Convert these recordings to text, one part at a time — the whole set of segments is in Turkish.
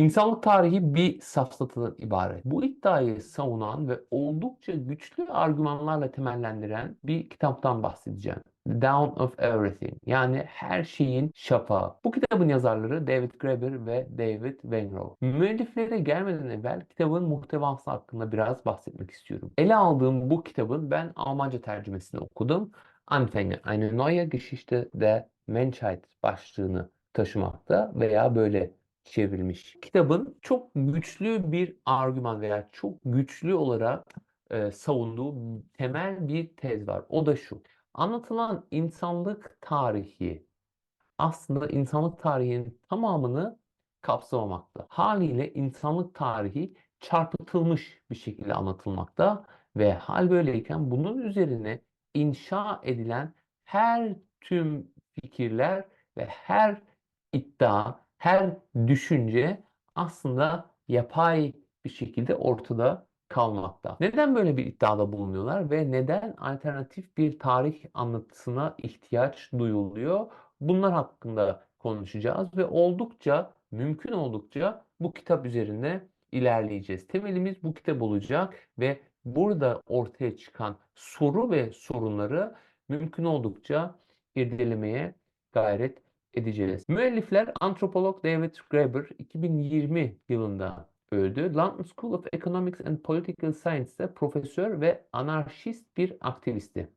İnsanlık tarihi bir safsatadan ibaret. Bu iddiayı savunan ve oldukça güçlü argümanlarla temellendiren bir kitaptan bahsedeceğim. The Dawn of Everything yani her şeyin şafağı. Bu kitabın yazarları David Graeber ve David Wengrow. Müelliflere gelmeden evvel kitabın muhtevası hakkında biraz bahsetmek istiyorum. Ele aldığım bu kitabın ben Almanca tercümesini okudum. Anfänge, eine neue Geschichte der Menschheit başlığını taşımakta veya böyle çevrilmiş. Kitabın çok güçlü bir argüman veya çok güçlü olarak e, savunduğu temel bir tez var. O da şu. Anlatılan insanlık tarihi aslında insanlık tarihinin tamamını kapsamamakta. Haliyle insanlık tarihi çarpıtılmış bir şekilde anlatılmakta ve hal böyleyken bunun üzerine inşa edilen her tüm fikirler ve her iddia, her düşünce aslında yapay bir şekilde ortada kalmakta. Neden böyle bir iddiada bulunuyorlar ve neden alternatif bir tarih anlatısına ihtiyaç duyuluyor? Bunlar hakkında konuşacağız ve oldukça mümkün oldukça bu kitap üzerinde ilerleyeceğiz. Temelimiz bu kitap olacak ve burada ortaya çıkan soru ve sorunları mümkün oldukça irdelemeye gayret edeceğiz. Müellifler antropolog David Graeber 2020 yılında öldü. London School of Economics and Political Science'de profesör ve anarşist bir aktivisti.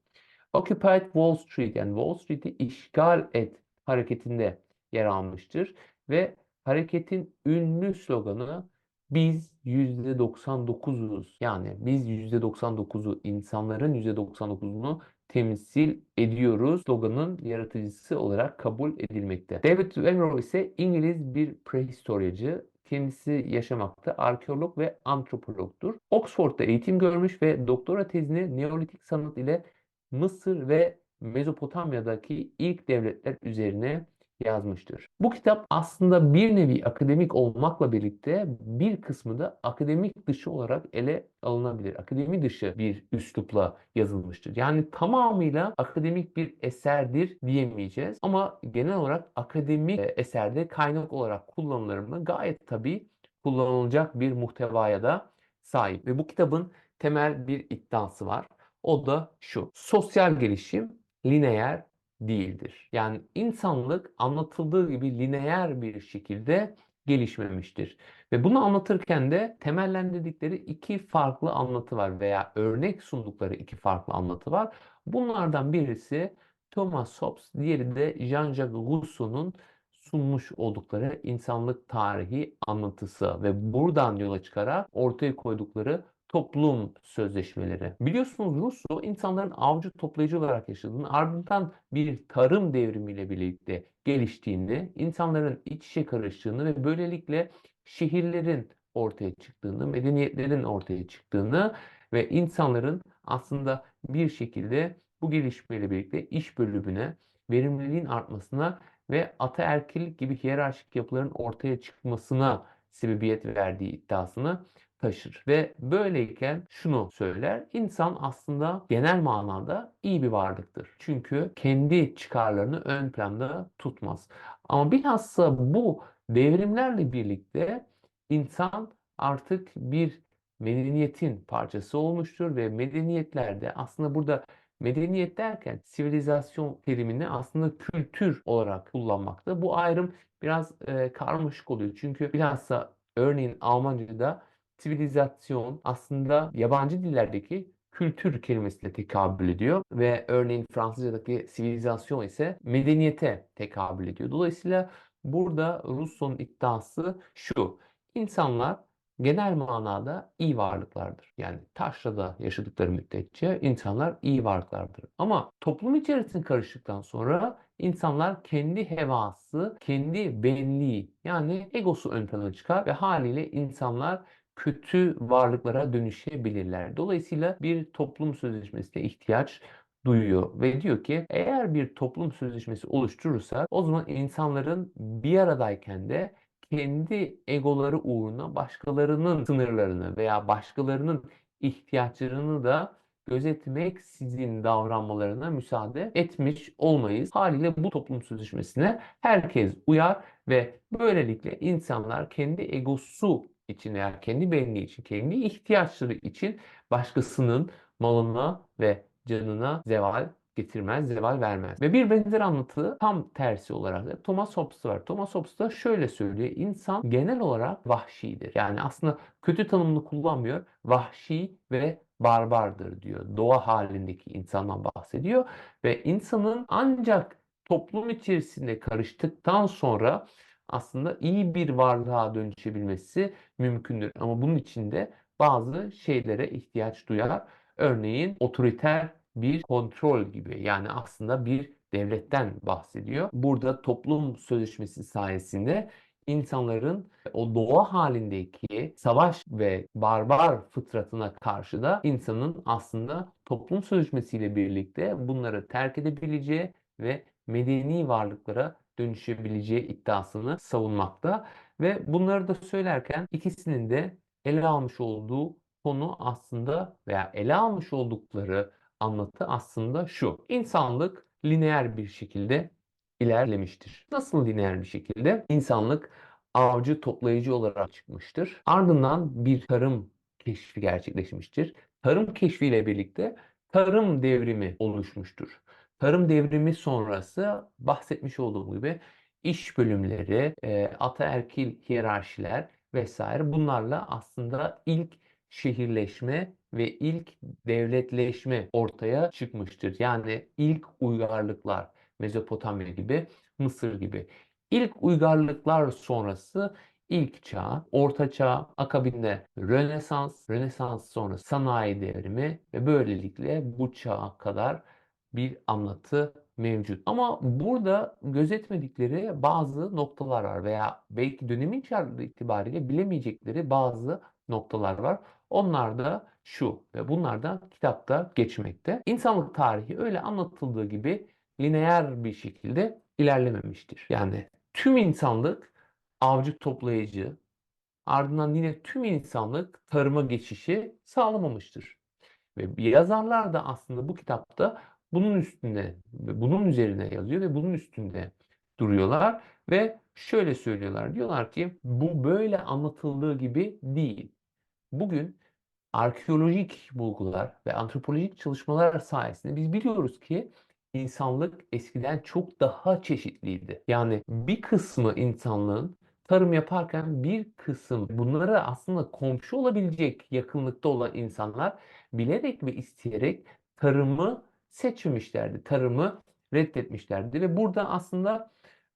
Occupied Wall Street yani Wall Street'i işgal et hareketinde yer almıştır ve hareketin ünlü sloganı biz %99'uz. Yani biz %99'u insanların %99'unu temsil ediyoruz sloganın yaratıcısı olarak kabul edilmekte. David Wengrow ise İngiliz bir prehistoryacı. Kendisi yaşamakta arkeolog ve antropologdur. Oxford'da eğitim görmüş ve doktora tezini Neolitik sanat ile Mısır ve Mezopotamya'daki ilk devletler üzerine yazmıştır. Bu kitap aslında bir nevi akademik olmakla birlikte bir kısmı da akademik dışı olarak ele alınabilir. Akademi dışı bir üslupla yazılmıştır. Yani tamamıyla akademik bir eserdir diyemeyeceğiz. Ama genel olarak akademik e, eserde kaynak olarak kullanılır? Gayet tabii kullanılacak bir muhtevaya da sahip. Ve bu kitabın temel bir iddiası var. O da şu. Sosyal gelişim lineer değildir. Yani insanlık anlatıldığı gibi lineer bir şekilde gelişmemiştir. Ve bunu anlatırken de temellendirdikleri iki farklı anlatı var veya örnek sundukları iki farklı anlatı var. Bunlardan birisi Thomas Hobbes, diğeri de Jean-Jacques Rousseau'nun sunmuş oldukları insanlık tarihi anlatısı ve buradan yola çıkarak ortaya koydukları toplum sözleşmeleri. Biliyorsunuz Rousseau insanların avcı toplayıcı olarak yaşadığını ardından bir tarım devrimiyle birlikte geliştiğini, insanların iç içe karıştığını ve böylelikle şehirlerin ortaya çıktığını, medeniyetlerin ortaya çıktığını ve insanların aslında bir şekilde bu gelişmeyle birlikte iş bölümüne, verimliliğin artmasına ve ataerkillik gibi hiyerarşik yapıların ortaya çıkmasına sebebiyet verdiği iddiasını taşır. Ve böyleyken şunu söyler. İnsan aslında genel manada iyi bir varlıktır. Çünkü kendi çıkarlarını ön planda tutmaz. Ama bilhassa bu devrimlerle birlikte insan artık bir medeniyetin parçası olmuştur ve medeniyetlerde aslında burada medeniyet derken sivilizasyon terimini aslında kültür olarak kullanmakta. Bu ayrım biraz e, karmaşık oluyor. Çünkü bilhassa örneğin Almanca'da sivilizasyon aslında yabancı dillerdeki kültür kelimesiyle tekabül ediyor ve örneğin Fransızcadaki sivilizasyon ise medeniyete tekabül ediyor. Dolayısıyla burada Rousseau'nun iddiası şu. İnsanlar genel manada iyi varlıklardır. Yani taşrada yaşadıkları müddetçe insanlar iyi varlıklardır. Ama toplum içerisinde karıştıktan sonra insanlar kendi hevası, kendi benliği yani egosu ön plana çıkar ve haliyle insanlar kötü varlıklara dönüşebilirler. Dolayısıyla bir toplum sözleşmesine ihtiyaç duyuyor ve diyor ki eğer bir toplum sözleşmesi oluşturursa o zaman insanların bir aradayken de kendi egoları uğruna başkalarının sınırlarını veya başkalarının ihtiyaçlarını da gözetmeksizin davranmalarına müsaade etmiş olmayız. Haliyle bu toplum sözleşmesine herkes uyar ve böylelikle insanlar kendi egosu için veya kendi benliği için, kendi ihtiyaçları için başkasının malına ve canına zeval getirmez, zeval vermez. Ve bir benzer anlatı tam tersi olarak da Thomas Hobbes var. Thomas Hobbes da şöyle söylüyor. İnsan genel olarak vahşidir. Yani aslında kötü tanımını kullanmıyor. Vahşi ve barbardır diyor. Doğa halindeki insandan bahsediyor. Ve insanın ancak toplum içerisinde karıştıktan sonra aslında iyi bir varlığa dönüşebilmesi mümkündür. Ama bunun için de bazı şeylere ihtiyaç duyar. Örneğin otoriter bir kontrol gibi yani aslında bir devletten bahsediyor. Burada toplum sözleşmesi sayesinde insanların o doğa halindeki savaş ve barbar fıtratına karşı da insanın aslında toplum sözleşmesiyle birlikte bunları terk edebileceği ve medeni varlıklara dönüşebileceği iddiasını savunmakta. Ve bunları da söylerken ikisinin de ele almış olduğu konu aslında veya ele almış oldukları anlatı aslında şu. İnsanlık lineer bir şekilde ilerlemiştir. Nasıl lineer bir şekilde? İnsanlık avcı toplayıcı olarak çıkmıştır. Ardından bir tarım keşfi gerçekleşmiştir. Tarım keşfiyle birlikte tarım devrimi oluşmuştur. Tarım devrimi sonrası bahsetmiş olduğum gibi iş bölümleri, e, ataerkil hiyerarşiler vesaire bunlarla aslında ilk şehirleşme ve ilk devletleşme ortaya çıkmıştır. Yani ilk uygarlıklar Mezopotamya gibi, Mısır gibi. İlk uygarlıklar sonrası ilk çağ, orta çağ, akabinde Rönesans, Rönesans sonra sanayi devrimi ve böylelikle bu çağa kadar bir anlatı mevcut. Ama burada gözetmedikleri bazı noktalar var veya belki dönemin şartları itibariyle bilemeyecekleri bazı noktalar var. Onlar da şu ve bunlar da kitapta geçmekte. İnsanlık tarihi öyle anlatıldığı gibi lineer bir şekilde ilerlememiştir. Yani tüm insanlık avcı toplayıcı, ardından yine tüm insanlık tarıma geçişi sağlamamıştır. Ve yazarlar da aslında bu kitapta bunun üstünde, bunun üzerine yazıyor ve bunun üstünde duruyorlar ve şöyle söylüyorlar. Diyorlar ki bu böyle anlatıldığı gibi değil. Bugün arkeolojik bulgular ve antropolojik çalışmalar sayesinde biz biliyoruz ki insanlık eskiden çok daha çeşitliydi. Yani bir kısmı insanlığın tarım yaparken bir kısım bunlara aslında komşu olabilecek yakınlıkta olan insanlar bilerek ve isteyerek tarımı seçmemişlerdi. Tarımı reddetmişlerdi ve burada aslında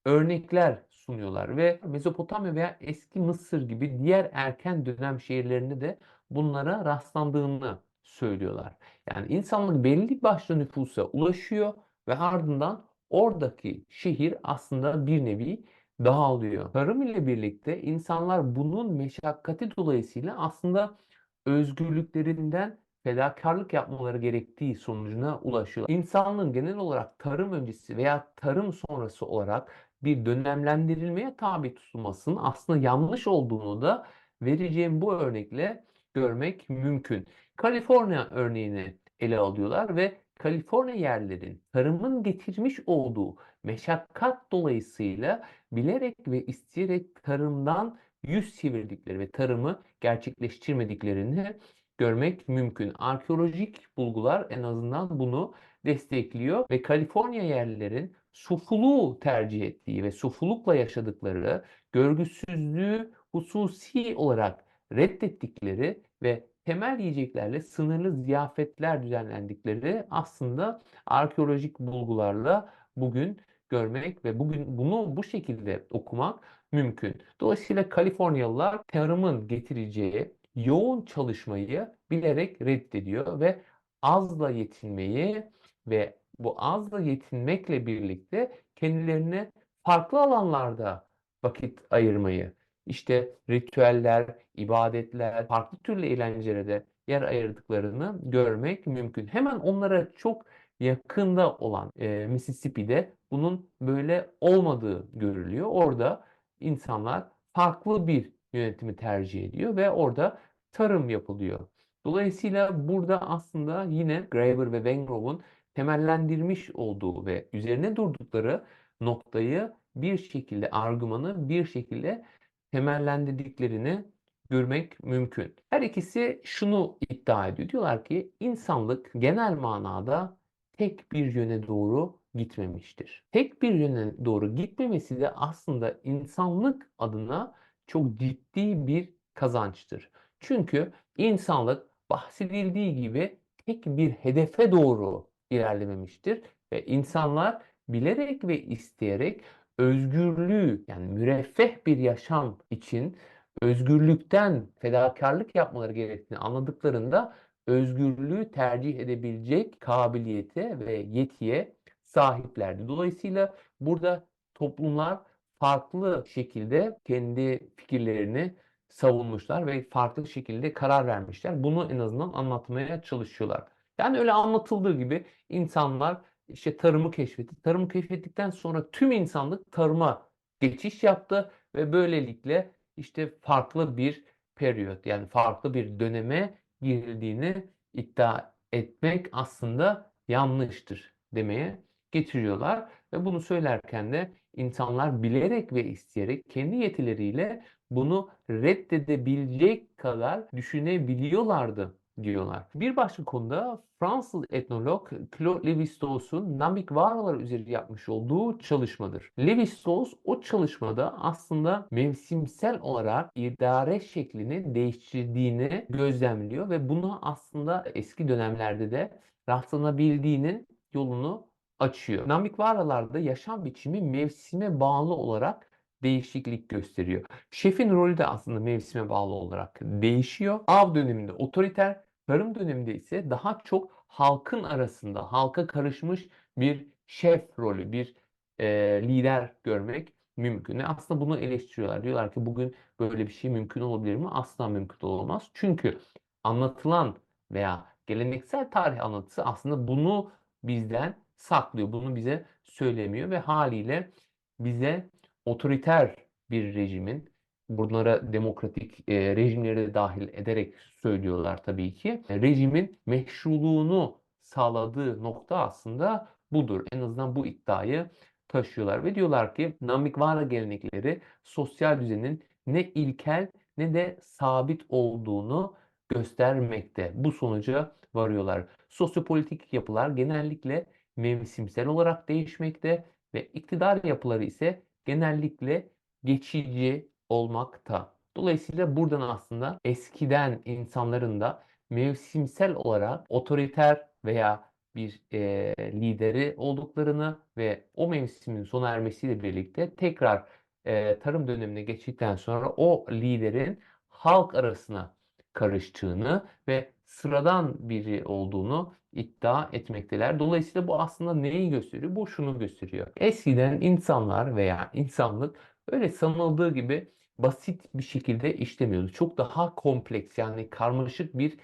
örnekler sunuyorlar ve Mezopotamya veya eski Mısır gibi diğer erken dönem şehirlerinde de bunlara rastlandığını söylüyorlar. Yani insanlık belli başlı nüfusa ulaşıyor ve ardından oradaki şehir aslında bir nevi dağılıyor. Tarım ile birlikte insanlar bunun meşakkati dolayısıyla aslında özgürlüklerinden fedakarlık yapmaları gerektiği sonucuna ulaşıyor. İnsanlığın genel olarak tarım öncesi veya tarım sonrası olarak bir dönemlendirilmeye tabi tutulmasının aslında yanlış olduğunu da vereceğim bu örnekle görmek mümkün. Kaliforniya örneğini ele alıyorlar ve Kaliforniya yerlerin tarımın getirmiş olduğu meşakkat dolayısıyla bilerek ve isteyerek tarımdan yüz çevirdikleri ve tarımı gerçekleştirmediklerini görmek mümkün. Arkeolojik bulgular en azından bunu destekliyor ve Kaliforniya yerlilerin sufuluğu tercih ettiği ve sufulukla yaşadıkları, görgüsüzlüğü hususi olarak reddettikleri ve temel yiyeceklerle sınırlı ziyafetler düzenlendikleri aslında arkeolojik bulgularla bugün görmek ve bugün bunu bu şekilde okumak mümkün. Dolayısıyla Kaliforniyalılar tarımın getireceği yoğun çalışmayı bilerek reddediyor ve azla yetinmeyi ve bu azla yetinmekle birlikte kendilerine farklı alanlarda vakit ayırmayı, işte ritüeller, ibadetler, farklı türlü eğlencelere yer ayırdıklarını görmek mümkün. Hemen onlara çok yakında olan e, Mississippi'de bunun böyle olmadığı görülüyor. Orada insanlar farklı bir yönetimi tercih ediyor ve orada tarım yapılıyor. Dolayısıyla burada aslında yine Graeber ve Wengrow'un temellendirmiş olduğu ve üzerine durdukları noktayı bir şekilde argümanı bir şekilde temellendirdiklerini görmek mümkün. Her ikisi şunu iddia ediyor. Diyorlar ki insanlık genel manada tek bir yöne doğru gitmemiştir. Tek bir yöne doğru gitmemesi de aslında insanlık adına çok ciddi bir kazançtır. Çünkü insanlık bahsedildiği gibi tek bir hedefe doğru ilerlememiştir ve insanlar bilerek ve isteyerek özgürlüğü yani müreffeh bir yaşam için özgürlükten fedakarlık yapmaları gerektiğini anladıklarında özgürlüğü tercih edebilecek kabiliyete ve yetiye sahiplerdi. Dolayısıyla burada toplumlar farklı şekilde kendi fikirlerini savunmuşlar ve farklı şekilde karar vermişler. Bunu en azından anlatmaya çalışıyorlar. Yani öyle anlatıldığı gibi insanlar işte tarımı keşfetti. Tarımı keşfettikten sonra tüm insanlık tarıma geçiş yaptı ve böylelikle işte farklı bir periyot yani farklı bir döneme girildiğini iddia etmek aslında yanlıştır demeye getiriyorlar ve bunu söylerken de insanlar bilerek ve isteyerek kendi yetileriyle bunu reddedebilecek kadar düşünebiliyorlardı diyorlar. Bir başka konuda Fransız etnolog Claude Lévi-Strauss'un Nambik Varalar üzeri yapmış olduğu çalışmadır. Lévi-Strauss o çalışmada aslında mevsimsel olarak idare şeklini değiştirdiğini gözlemliyor ve bunu aslında eski dönemlerde de rastlanabildiğinin yolunu açıyor. Nambik Varalarda yaşam biçimi mevsime bağlı olarak değişiklik gösteriyor. Şefin rolü de aslında mevsime bağlı olarak değişiyor. Av döneminde otoriter, tarım döneminde ise daha çok halkın arasında, halka karışmış bir şef rolü, bir e, lider görmek mümkün. Aslında bunu eleştiriyorlar. Diyorlar ki bugün böyle bir şey mümkün olabilir mi? Asla mümkün olamaz. Çünkü anlatılan veya geleneksel tarih anlatısı aslında bunu bizden saklıyor. Bunu bize söylemiyor ve haliyle bize otoriter bir rejimin bunlara demokratik e, rejimleri dahil ederek söylüyorlar tabii ki. Rejimin meşruluğunu sağladığı nokta aslında budur. En azından bu iddiayı taşıyorlar ve diyorlar ki Namikvara gelenekleri sosyal düzenin ne ilkel ne de sabit olduğunu göstermekte. Bu sonuca varıyorlar. Sosyopolitik yapılar genellikle mevsimsel olarak değişmekte ve iktidar yapıları ise genellikle geçici olmakta. Dolayısıyla buradan aslında eskiden insanların da mevsimsel olarak otoriter veya bir e, lideri olduklarını ve o mevsimin sona ermesiyle birlikte tekrar e, tarım dönemine geçtikten sonra o liderin halk arasına karıştığını ve sıradan biri olduğunu iddia etmekteler. Dolayısıyla bu aslında neyi gösteriyor? Bu şunu gösteriyor. Eskiden insanlar veya insanlık öyle sanıldığı gibi basit bir şekilde işlemiyordu. Çok daha kompleks yani karmaşık bir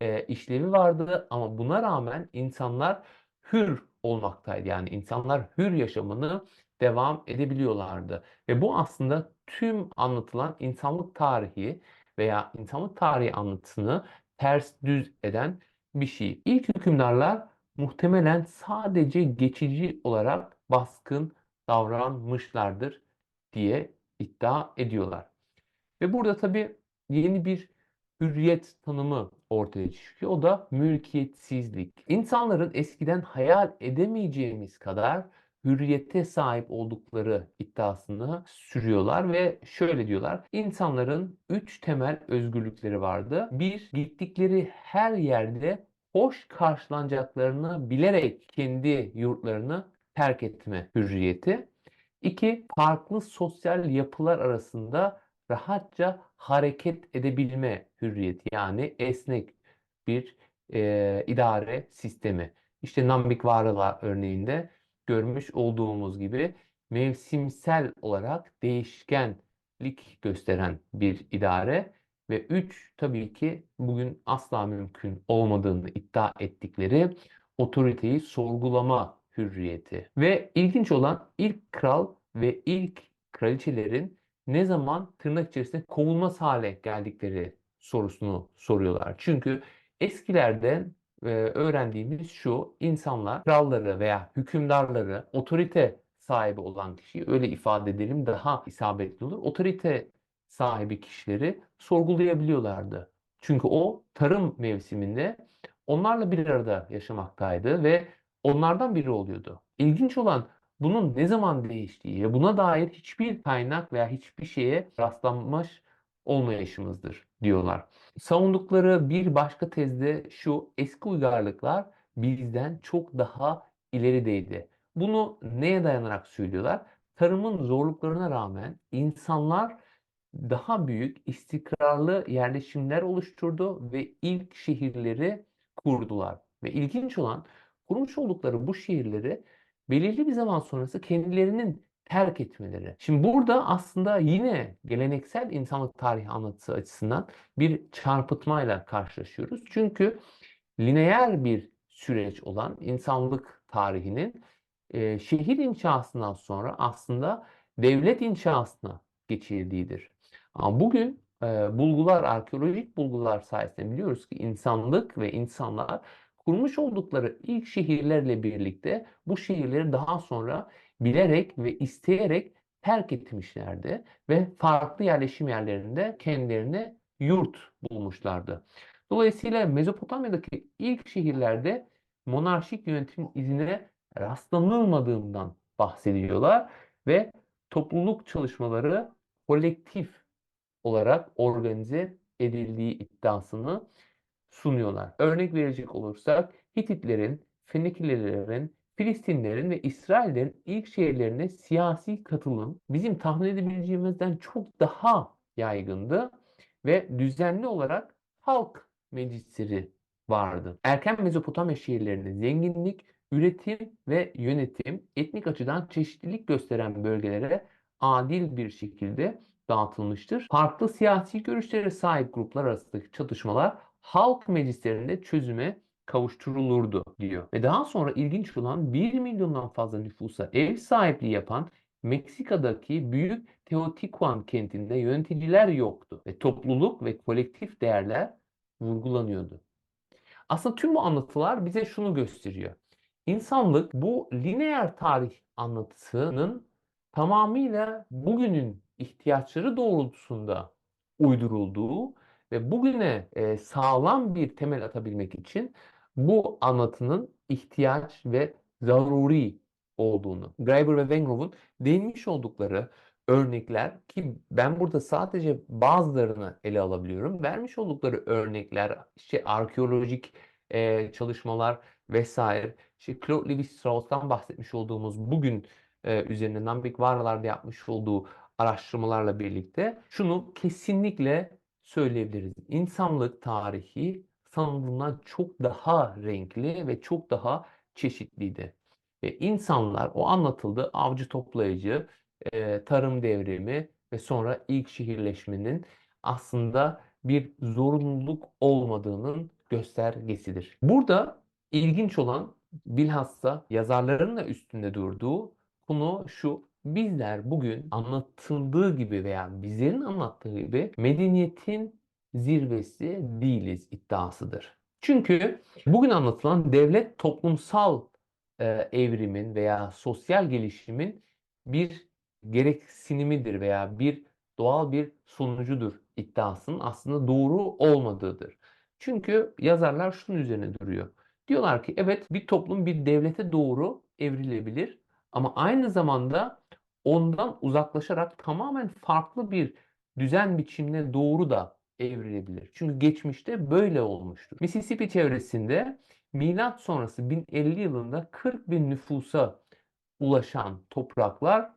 e, işlevi vardı ama buna rağmen insanlar hür olmaktaydı. Yani insanlar hür yaşamını devam edebiliyorlardı. Ve bu aslında tüm anlatılan insanlık tarihi veya insanlık tarihi anlatısını ters düz eden bir şey. İlk hükümdarlar muhtemelen sadece geçici olarak baskın davranmışlardır diye iddia ediyorlar. Ve burada tabii yeni bir hürriyet tanımı ortaya çıkıyor. O da mülkiyetsizlik. İnsanların eskiden hayal edemeyeceğimiz kadar hürriyete sahip oldukları iddiasını sürüyorlar ve şöyle diyorlar. İnsanların üç temel özgürlükleri vardı. Bir, gittikleri her yerde hoş karşılanacaklarını bilerek kendi yurtlarını terk etme hürriyeti. İki, farklı sosyal yapılar arasında rahatça hareket edebilme hürriyeti yani esnek bir e, idare sistemi. İşte Nambik Varela örneğinde görmüş olduğumuz gibi mevsimsel olarak değişkenlik gösteren bir idare ve 3 tabii ki bugün asla mümkün olmadığını iddia ettikleri otoriteyi sorgulama hürriyeti. Ve ilginç olan ilk kral ve ilk kraliçelerin ne zaman tırnak içerisinde kovulmaz hale geldikleri sorusunu soruyorlar. Çünkü Eskilerden öğrendiğimiz şu, insanlar kralları veya hükümdarları, otorite sahibi olan kişiyi öyle ifade edelim daha isabetli olur. Otorite sahibi kişileri sorgulayabiliyorlardı. Çünkü o tarım mevsiminde onlarla bir arada yaşamaktaydı ve onlardan biri oluyordu. İlginç olan bunun ne zaman değiştiği buna dair hiçbir kaynak veya hiçbir şeye rastlanmış olmayışımızdır diyorlar. Savundukları bir başka tezde şu eski uygarlıklar bizden çok daha ilerideydi. Bunu neye dayanarak söylüyorlar? Tarımın zorluklarına rağmen insanlar daha büyük istikrarlı yerleşimler oluşturdu ve ilk şehirleri kurdular. Ve ilginç olan kurmuş oldukları bu şehirleri belirli bir zaman sonrası kendilerinin terk etmeleri. Şimdi burada aslında yine geleneksel insanlık tarihi anlatısı açısından bir çarpıtmayla karşılaşıyoruz. Çünkü lineer bir süreç olan insanlık tarihinin e, şehir inşasından sonra aslında devlet inşasına geçildiğidir. Ama bugün e, bulgular, arkeolojik bulgular sayesinde biliyoruz ki insanlık ve insanlar kurmuş oldukları ilk şehirlerle birlikte bu şehirleri daha sonra bilerek ve isteyerek terk etmişlerdi ve farklı yerleşim yerlerinde kendilerine yurt bulmuşlardı. Dolayısıyla Mezopotamya'daki ilk şehirlerde monarşik yönetim izine rastlanılmadığından bahsediyorlar ve topluluk çalışmaları kolektif olarak organize edildiği iddiasını sunuyorlar. Örnek verecek olursak Hititlerin, Fenikelilerin, Filistinlerin ve İsraillerin ilk şehirlerine siyasi katılım bizim tahmin edebileceğimizden çok daha yaygındı ve düzenli olarak halk meclisleri vardı. Erken Mezopotamya şehirlerinde zenginlik, üretim ve yönetim etnik açıdan çeşitlilik gösteren bölgelere adil bir şekilde dağıtılmıştır. Farklı siyasi görüşlere sahip gruplar arasındaki çatışmalar halk meclislerinde çözüme kavuşturulurdu diyor. Ve daha sonra ilginç olan 1 milyondan fazla nüfusa ev sahipliği yapan Meksika'daki büyük Teotihuacan kentinde yöneticiler yoktu ve topluluk ve kolektif değerler vurgulanıyordu. Aslında tüm bu anlatılar bize şunu gösteriyor. İnsanlık bu lineer tarih anlatısının tamamıyla bugünün ihtiyaçları doğrultusunda uydurulduğu ve bugüne e, sağlam bir temel atabilmek için bu anlatının ihtiyaç ve zaruri olduğunu, Graeber ve Wengrow'un değinmiş oldukları örnekler ki ben burada sadece bazılarını ele alabiliyorum. Vermiş oldukları örnekler, işte arkeolojik e, çalışmalar vesaire. İşte Claude Lévi-Strauss'tan bahsetmiş olduğumuz bugün e, üzerine Nambik Varlar'da yapmış olduğu araştırmalarla birlikte şunu kesinlikle söyleyebiliriz. İnsanlık tarihi sanıldığından çok daha renkli ve çok daha çeşitliydi. Ve insanlar o anlatıldı avcı toplayıcı, e, tarım devrimi ve sonra ilk şehirleşmenin aslında bir zorunluluk olmadığının göstergesidir. Burada ilginç olan bilhassa yazarların da üstünde durduğu konu şu. Bizler bugün anlatıldığı gibi veya bizlerin anlattığı gibi medeniyetin zirvesi değiliz iddiasıdır. Çünkü bugün anlatılan devlet toplumsal e, evrimin veya sosyal gelişimin bir gereksinimidir veya bir doğal bir sonucudur iddiasının aslında doğru olmadığıdır. Çünkü yazarlar şunun üzerine duruyor. Diyorlar ki evet bir toplum bir devlete doğru evrilebilir ama aynı zamanda ondan uzaklaşarak tamamen farklı bir düzen biçimine doğru da evrilebilir. Çünkü geçmişte böyle olmuştur. Mississippi çevresinde milat sonrası 1050 yılında 40 bin nüfusa ulaşan topraklar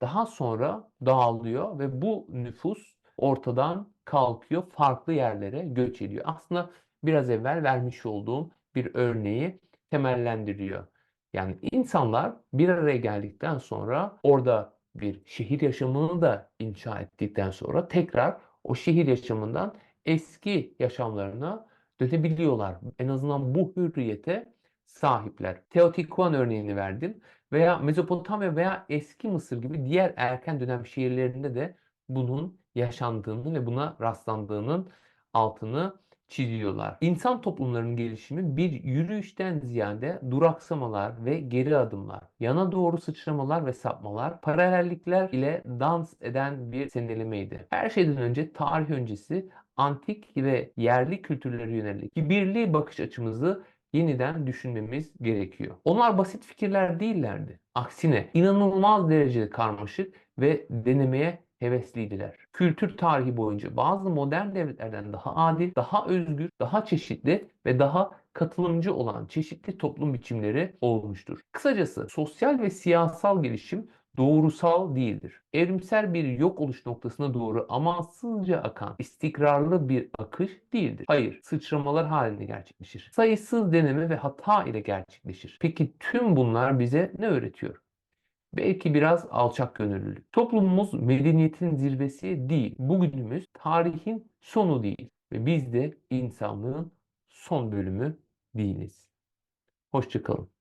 daha sonra dağılıyor ve bu nüfus ortadan kalkıyor, farklı yerlere göç ediyor. Aslında biraz evvel vermiş olduğum bir örneği temellendiriyor. Yani insanlar bir araya geldikten sonra orada bir şehir yaşamını da inşa ettikten sonra tekrar o şehir yaşamından eski yaşamlarına dönebiliyorlar. En azından bu hürriyete sahipler. Teotihuacan örneğini verdim veya Mezopotamya veya eski Mısır gibi diğer erken dönem şehirlerinde de bunun yaşandığını ve buna rastlandığının altını çiziyorlar. İnsan toplumlarının gelişimi bir yürüyüşten ziyade duraksamalar ve geri adımlar, yana doğru sıçramalar ve sapmalar, paralellikler ile dans eden bir senelemeydi. Her şeyden önce tarih öncesi antik ve yerli kültürlere yönelik kibirli bakış açımızı yeniden düşünmemiz gerekiyor. Onlar basit fikirler değillerdi. Aksine inanılmaz derecede karmaşık ve denemeye hevesliydiler. Kültür tarihi boyunca bazı modern devletlerden daha adil, daha özgür, daha çeşitli ve daha katılımcı olan çeşitli toplum biçimleri olmuştur. Kısacası sosyal ve siyasal gelişim doğrusal değildir. Evrimsel bir yok oluş noktasına doğru amansızca akan istikrarlı bir akış değildir. Hayır, sıçramalar halinde gerçekleşir. Sayısız deneme ve hata ile gerçekleşir. Peki tüm bunlar bize ne öğretiyor? Belki biraz alçak gönüllülük. Toplumumuz medeniyetin zirvesi değil. Bugünümüz tarihin sonu değil. Ve biz de insanlığın son bölümü değiliz. Hoşçakalın.